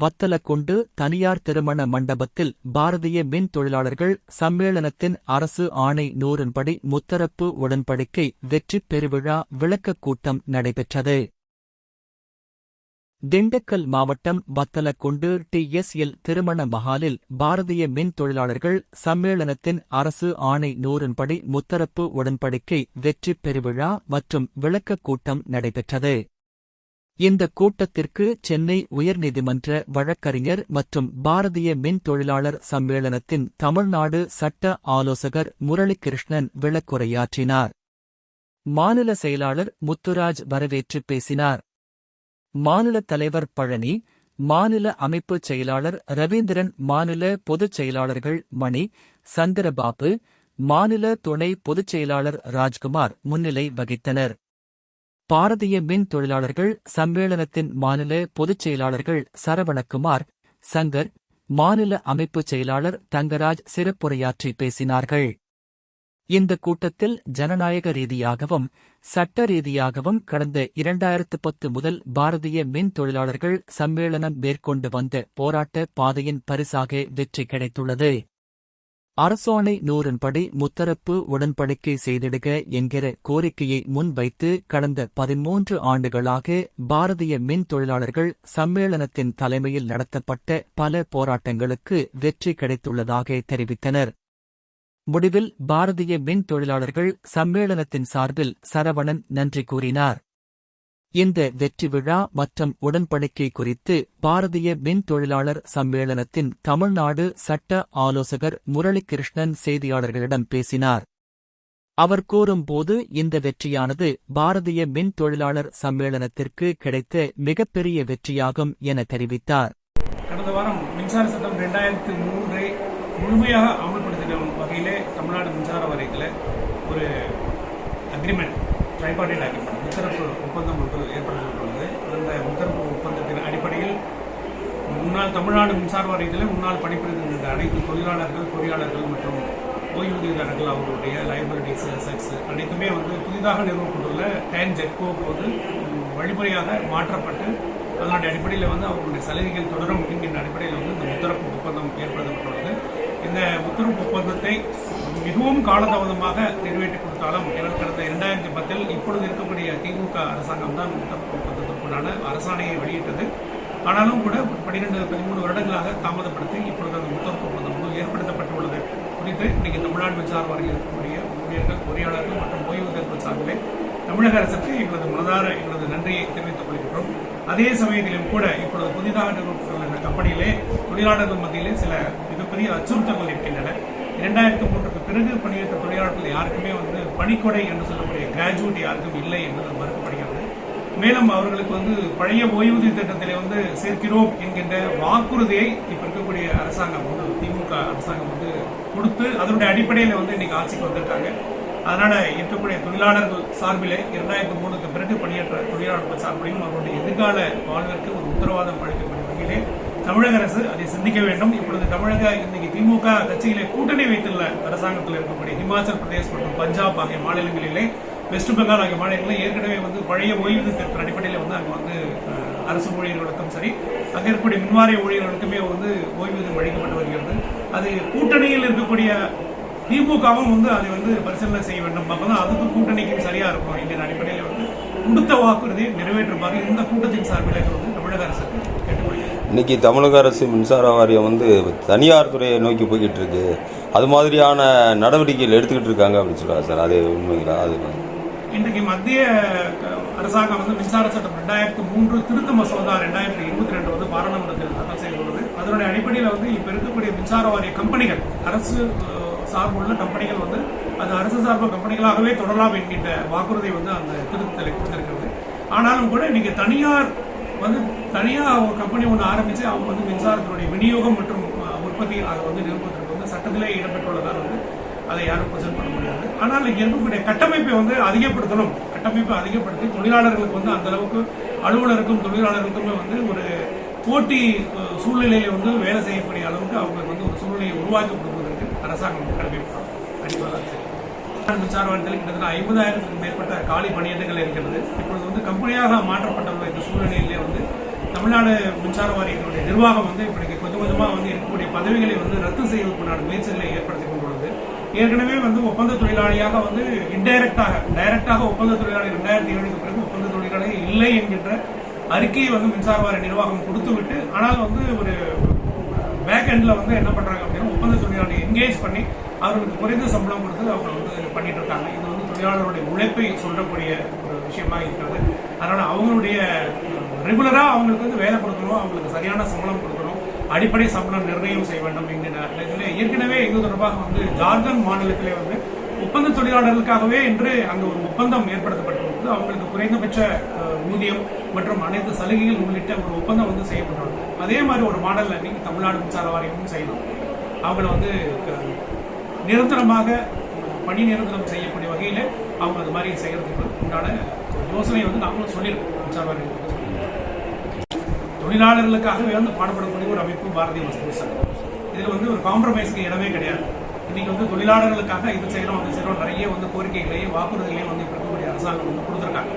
வத்தலக்குண்டு தனியார் திருமண மண்டபத்தில் பாரதிய மின் தொழிலாளர்கள் சம்மேளனத்தின் அரசு ஆணை நூறின்படி முத்தரப்பு உடன்படிக்கை வெற்றிப் பெருவிழா விளக்கக் கூட்டம் நடைபெற்றது. திண்டுக்கல் மாவட்டம் வத்தலக்குண்டு டிஎஸ்எல் திருமண மஹாலில் பாரதிய மின் தொழிலாளர்கள் சம்மேளனத்தின் அரசு ஆணை நூறின்படி முத்தரப்பு உடன்படிக்கை வெற்றிப் பெருவிழா மற்றும் விளக்கக் கூட்டம் நடைபெற்றது. இந்த கூட்டத்திற்கு சென்னை உயர்நீதிமன்ற வழக்கறிஞர் மற்றும் பாரதிய மின் தொழிலாளர் சம்மேளனத்தின் தமிழ்நாடு சட்ட ஆலோசகர் முரளிகிருஷ்ணன் விளக்குரையாற்றினார். மாநில செயலாளர் முத்துராஜ் வரவேற்றுப் பேசினார். மாநில தலைவர் பழனி மாநில அமைப்புச் செயலாளர் ரவீந்திரன் மாநில பொதுச் செயலாளர்கள் மணி சந்திரபாபு மாநில துணை பொதுச் செயலாளர் ராஜ்குமார் முன்னிலை வகித்தனர். பாரதிய மின் தொழிலாளர்கள் சம்மேளனத்தின் மாநில பொதுச் செயலாளர்கள் சரவணகுமார் சங்கர் மாநில அமைப்புச் செயலாளர் தங்கராஜ் சிறப்புரையாற்றி பேசினார்கள். இந்த கூட்டத்தில் ஜனநாயக ரீதியாகவும் சட்ட ரீதியாகவும் கடந்த இரண்டாயிரத்து பத்து முதல் பாரதிய மின் தொழிலாளர்கள் சம்மேளனம் மேற்கொண்டு வந்த போராட்ட பாதையின் பரிசாக வெற்றி கிடைத்துள்ளது. அரசாணை நூறன்படி முத்தரப்பு உடன்படிக்கை செய்திடுக என்கிற கோரிக்கையை முன்வைத்து கடந்த பதிமூன்று ஆண்டுகளாக பாரதிய மின் தொழிலாளர்கள் சம்மேளனத்தின் தலைமையில் நடத்தப்பட்ட பல போராட்டங்களுக்கு வெற்றி கிடைத்துள்ளதாக தெரிவித்தனர். முடிவில் பாரதிய மின் தொழிலாளர்கள் சம்மேளனத்தின் சார்பில் சரவணன் நன்றி கூறினார். இந்த வெற்றி விழா மற்றும் உடன்படிக்கை குறித்து பாரதிய மின் தொழிலாளர் சம்மேளனத்தின் தமிழ்நாடு சட்ட ஆலோசகர் முரளிகிருஷ்ணன் செய்தியாளர்களிடம் பேசினார். அவர் கூறும்போது இந்த வெற்றியானது பாரதிய மின் தொழிலாளர் சம்மேளனத்திற்கு கிடைத்த மிகப்பெரிய வெற்றியாகும் என தெரிவித்தார். கடந்த வாரம் மின்சார சட்டம் ரெண்டாயிரத்து மூன்றை முழுமையாக அமல்படுத்தின வகையிலே தமிழ்நாடு மின்சார வாரியத்தில் ஒரு அக்ரிமெண்ட் ட்ரைபார்டைட் அக்ரிமெண்ட் முத்தரப்பு ஒப்பந்தம் ஒன்று ஏற்படுத்தப்பட்டுள்ளது அந்த முத்தரப்பு ஒப்பந்தத்தின் அடிப்படையில் முன்னாள் தமிழ்நாடு மின்சார வாரியத்தில் முன்னாள் பணிபுரிந்திருந்த அனைத்து தொழிலாளர்கள் பொறியாளர்கள் மற்றும் ஓய்வூதியதாரர்கள் அவர்களுடைய லைபிலிட்டிஸ் அசெட்ஸ் அனைத்துமே வந்து புதிதாக நிறுவப்பட்டுள்ள டேன் ஜெட்கோ போது வழிமுறையாக மாற்றப்பட்டு அதனுடைய அடிப்படையில் வந்து அவர்களுடைய சலுகைகள் தொடரும் என்கின்ற அடிப்படையில் வந்து இந்த முத்தரப்பு ஒப்பந்தம் ஏற்படுத்தப்பட்டுள்ளது. இந்த முத்தரப்பு ஒப்பந்தத்தை மிகவும் காலதாமதமாக நிறைவேற்றி கொடுத்தாலும் எனக்கு கடந்த இரண்டாயிரத்தி பத்தில் இப்பொழுது இருக்கக்கூடிய திமுக அரசாங்கம் தான் உத்தரவு ஒப்பந்தத்திற்குண்டான அரசாணையை வெளியிட்டது. ஆனாலும் கூட பன்னிரெண்டு பதிமூணு வருடங்களாக தாமதப்படுத்தி இப்பொழுது அந்த உத்தரவு ஒப்பந்தம் ஏற்படுத்தப்பட்டுள்ளது. குறித்து இன்னைக்கு தமிழ்நாடு மின்சார வாரியம் இருக்கக்கூடிய ஊழியர்கள் பொறியாளர்கள் மற்றும் ஓய்வூதியர்கள் சார்பிலே தமிழக அரசுக்கு எங்களது மனதார எங்களது நன்றியை தெரிவித்துக் கொள்கின்றோம். அதே சமயத்திலும் கூட இப்பொழுது புதிதாக நிறுவப்பட்டுள்ள இந்த கம்பெனியிலே தொழிலாளர்கள் மத்தியிலே சில மிகப்பெரிய அச்சுறுத்தல்கள் இருக்கின்றன. இரண்டாயிரத்தி மூன்று பிறகு பணியேற்ற தொழிலாளர்கள் யாருக்குமே வந்து பணிக்கொடை என்று சொல்லக்கூடிய கிராஜுவேட் யாருக்கும் இல்லை என்பது மறுக்கப்படுகிறது. மேலும் அவர்களுக்கு வந்து பழைய ஓய்வூதிய திட்டத்திலே வந்து சேர்க்கிறோம் என்கின்ற வாக்குறுதியை இப்ப இருக்கக்கூடிய அரசாங்கம் வந்து திமுக அரசாங்கம் வந்து கொடுத்து அதனுடைய அடிப்படையில் வந்து இன்னைக்கு ஆட்சிக்கு வந்திருக்காங்க. அதனால இருக்கக்கூடிய தொழிலாளர்கள் சார்பிலே இரண்டாயிரத்தி மூணுக்கு பிறகு பணியாற்ற தொழிலாளர்கள் சார்பிலையும் அவருடைய எதிர்கால வாழ்விற்கு ஒரு உத்தரவாதம் அளிக்கக்கூடிய வகையிலே தமிழக அரசு அதை சிந்திக்க வேண்டும். இப்பொழுது தமிழக இன்னைக்கு திமுக கட்சியிலே கூட்டணி வைத்துள்ள அரசாங்கத்தில் இருக்கக்கூடிய இமாச்சல் பிரதேஷ் மற்றும் பஞ்சாப் ஆகிய மாநிலங்களிலே வெஸ்ட் பெங்கால் ஆகிய மாநிலங்களில் ஏற்கனவே வந்து பழைய ஓய்வூதியத்தின் அடிப்படையில் வந்து அங்கே வந்து அரசு ஊழியர்களுக்கும் சரி அங்கே இருக்கக்கூடிய மின்வாரிய ஊழியர்களுக்குமே வந்து ஓய்வூதியம் வழங்கப்பட்டு வருகிறது. அது கூட்டணியில் இருக்கக்கூடிய திமுகவும் வந்து அதை வந்து பரிசீலனை செய்ய வேண்டும். அப்பதான் அதுக்கு கூட்டணிக்கும் சரியா இருக்கும் இந்தியன் அடிப்படையில் வந்து கொடுத்த வாக்குறுதியை நிறைவேற்றுமாறு இந்த கூட்டத்தின் சார்பில் வந்து தமிழக அரசுக்கு கேட்டுக்கொள்கிறேன். இன்றைக்கி தமிழக அரசு மின்சார வாரியம் வந்து தனியார் துறையை நோக்கி போய்கிட்டு இருக்கு அது மாதிரியான நடவடிக்கைகள் எடுத்துக்கிட்டு இருக்காங்க அப்படின்னு சொல்கிறாங்க சார். அது உண்மைங்களா? அது இன்றைக்கு மத்திய அரசாங்கம் வந்து மின்சார சட்டம் ரெண்டாயிரத்து மூன்று திருத்த மசோதா ரெண்டாயிரத்தி இருபத்தி ரெண்டு வந்து பாராளுமன்றத்தில் தாக்கல் செய்துள்ளது அதனுடைய அடிப்படையில் வந்து இப்போ இருக்கக்கூடிய மின்சார வாரிய கம்பெனிகள் அரசு சார்புள்ள கம்பெனிகள் வந்து அது அரசு சார்பு கம்பெனிகளாகவே தொடரலாம் என்கின்ற வாக்குறுதி வந்து அந்த திருத்தத்தில் கொடுத்திருக்கிறது. ஆனாலும் கூட இன்னைக்கு தனியார் வந்து தனியாக ஒரு கம்பெனி ஒன்று ஆரம்பித்து அவங்க வந்து மின்சாரத்தினுடைய விநியோகம் மற்றும் உற்பத்தி அதை வந்து நிறுவனத்திற்கு வந்து சட்டத்திலே இடம்பெற்றுள்ளதால் வந்து அதை யாரும் பிரசன்ட் பண்ண முடியாது. ஆனால் இங்க இருக்கக்கூடிய கட்டமைப்பை வந்து அதிகப்படுத்தணும். கட்டமைப்பை அதிகப்படுத்தி தொழிலாளர்களுக்கு வந்து அந்த அளவுக்கு அலுவலருக்கும் தொழிலாளர்களுக்குமே வந்து ஒரு போட்டி சூழ்நிலையில வந்து வேலை செய்யக்கூடிய அளவுக்கு அவங்களுக்கு வந்து ஒரு சூழ்நிலையை உருவாக்கி கொடுப்பதற்கு அரசாங்கம் கடமைப்படும் கண்டிப்பாக மின்சார வாரியத்தில் கிட்டத்தட்ட ஐம்பதாயிரத்துக்கும் மேற்பட்ட காலி பணியிடங்கள் இருக்கிறது. இப்பொழுது வந்து கம்பெனியாக மாற்றப்பட்ட இந்த சூழ்நிலை தமிழ்நாடு மின்சார வாரியத்தினுடைய நிர்வாகம் வந்து இப்படி கொஞ்சம் கொஞ்சமாக வந்து இருக்கக்கூடிய பதவிகளை வந்து ரத்து செய்வதற்குண்டான முயற்சிகளை ஏற்படுத்தி கொண்டுள்ளது. ஏற்கனவே வந்து ஒப்பந்த தொழிலாளியாக வந்து இன்டைரக்டாக டைரக்டாக ஒப்பந்த தொழிலாளி ரெண்டாயிரத்தி ஏழுக்கு பிறகு ஒப்பந்த தொழிலாளி இல்லை என்கின்ற அறிக்கையை வந்து மின்சார வாரிய நிர்வாகம் கொடுத்து விட்டு ஆனால் வந்து ஒரு பேக் எண்டில் வந்து என்ன பண்ணுறாங்க அப்படின்னா ஒப்பந்த தொழிலாளி என்கேஜ் பண்ணி அவர்களுக்கு குறைந்த சம்பளம் கொடுத்து அவங்க வந்து பண்ணிட்டு இருக்காங்க. இது வந்து தொழிலாளருடைய உழைப்பை சொல்லக்கூடிய விஷயமா இருக்கிறது. அதனால் அவங்களுடைய ரெகுலராக அவங்களுக்கு வந்து வேலை கொடுக்கணும். அவங்களுக்கு சரியான சம்பளம் கொடுக்கணும். அடிப்படை சம்பளம் நிர்ணயம் செய்ய வேண்டும் என்கிற இதில் ஏற்கனவே இது தொடர்பாக வந்து ஜார்க்கண்ட் மாநிலத்திலே வந்து ஒப்பந்த தொழிலாளர்களுக்காகவே என்று அங்கு ஒரு ஒப்பந்தம் ஏற்படுத்தப்பட்டிருந்தது. அவங்களுக்கு குறைந்தபட்ச ஊதியம் மற்றும் அனைத்து சலுகைகள் உள்ளிட்ட ஒரு ஒப்பந்தம் வந்து செய்யப்பட்டுள்ளது அதே மாதிரி ஒரு மாடல் நீங்கள் தமிழ்நாடு மின்சார வாரியமும் செய்யணும் அவங்கள வந்து நிரந்தரமாக பணி நிரந்தரம் செய்யக்கூடிய வகையில் அவங்க அது மாதிரி செய்யறதுக்கு உண்டான யோசனை வந்து நாங்களும் சொல்லியிருக்கோம். மின்சார தொழிலாளர்களுக்காகவே வந்து பாடுபடக்கூடிய ஒரு அமைப்பு பாரதிய வசதி சங்கம் இதில் வந்து ஒரு காம்ப்ரமைஸ்க்கு இடமே கிடையாது. இன்னைக்கு வந்து தொழிலாளர்களுக்காக இது செய்யறோம் அது செய்யறோம் நிறைய வந்து கோரிக்கைகளையும் வாக்குறுதிகளையும் வந்து இருக்கக்கூடிய அரசாங்கம் வந்து கொடுத்துருக்காங்க.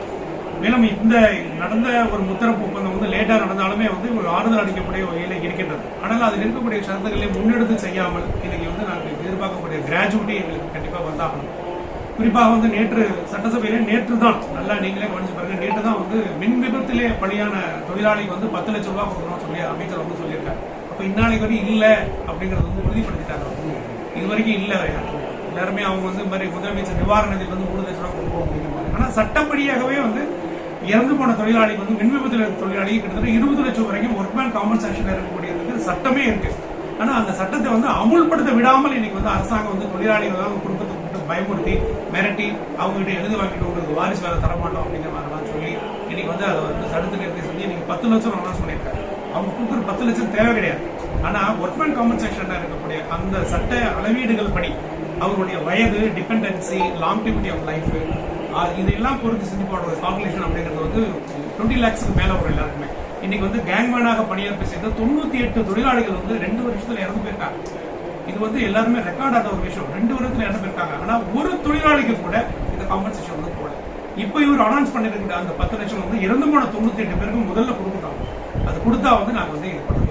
மேலும் இந்த நடந்த ஒரு முத்தரப்பு ஒப்பந்தம் வந்து லேட்டா நடந்தாலுமே வந்து ஒரு ஆறுதல் அளிக்கக்கூடிய வகையில் இருக்கின்றது. ஆனால் அதில் இருக்கக்கூடிய சரத்துக்களை முன்னெடுத்து செய்யாமல் இன்னைக்கு வந்து நாங்கள் எதிர்பார்க்கக்கூடிய கிராஜுவிட்டி எங்களுக்கு கண்டிப்பாக வந்தாகணும். குறிப்பாக வந்து நேற்று சட்டசபையில நேற்று தான் நல்லா நீங்களே கவனிச்சு பாருங்க நேற்று தான் வந்து மின் விபத்திலே பணியான தொழிலாளிக்கு வந்து பத்து லட்சம் ரூபாய் கொடுக்கணும்னு சொல்லி அமைச்சர் வந்து சொல்லியிருக்காரு. அப்ப இந்நாளைக்கு வரையும் இல்லை அப்படிங்கறது வந்து உறுதிப்படுத்திட்டாங்க இது வரைக்கும் இல்லை எல்லாருமே அவங்க வந்து இந்த மாதிரி முதலமைச்சர் நிவாரண நிதி வந்து மூணு லட்சம் ரூபாய் கொடுப்போம் அப்படிங்கிற மாதிரி. ஆனா சட்டப்படியாகவே வந்து இறந்து போன தொழிலாளிக்கு வந்து மின் விபத்தில் இருக்க தொழிலாளி கிட்டத்தட்ட இருபது லட்சம் வரைக்கும் ஒர்க் மேன் காம்பன்சேஷன் இருக்கக்கூடியதுக்கு சட்டமே இருக்கு. ஆனா அந்த சட்டத்தை வந்து அமுல்படுத்த விடாமல் இன்னைக்கு வந்து அரசாங்கம் வந்து தொழிலாளிகள் அவங்க குடும்பத்தை பயமுறுத்தி மிரட்டி அவங்க கிட்ட எழுதி வாங்கிட்டு உங்களுக்கு வாரிசு வேலை தரமாட்டோம் அப்படிங்கிற மாதிரிலாம் சொல்லி இன்னைக்கு வந்து அதை வந்து தடுத்து நிறுத்தி சொல்லி இன்னைக்கு பத்து லட்சம் அனௌன்ஸ் பண்ணியிருக்காரு. அவங்க கொடுக்குற பத்து லட்சம் தேவை கிடையாது. ஆனா ஒர்க்மேன் காம்பன்சேஷன் இருக்கக்கூடிய அந்த சட்ட அளவீடுகள் படி அவருடைய வயது டிபெண்டன்சி லாங்டிவிட்டி ஆஃப் லைஃப் இதெல்லாம் பொறுத்து செஞ்சு போடுற கால்குலேஷன் அப்படிங்கிறது வந்து டுவெண்ட்டி லேக்ஸ்க்கு மேல வரும் எல்லாருக்குமே. இன்னைக்கு வந்து கேங்மேனாக பணியாற்றி சேர்ந்த தொண்ணூத்தி எட்டு தொழிலாளிகள் வந்து ரெண்டு வருஷத்துல இறந்து போயிருக்காங்க. இது வந்து எல்லாருமே ரெக்கார்ட் ஆன ஒரு விஷயம். ரெண்டு வருடத்துல இறந்து இருக்காங்க. ஆனா ஒரு தொழிலாளிக்கு கூட இந்த காம்பன்சேஷன் வந்து போல இப்ப இவர் அனௌன்ஸ் பண்ணிருக்கிற அந்த பத்து லட்சம் வந்து இறந்து போன தொண்ணூத்தி எட்டு பேருக்கு முதல்ல கொடுக்கணும். அது கொடுத்தா வந்து நாங்க வந்து இது பண்ணுவோம்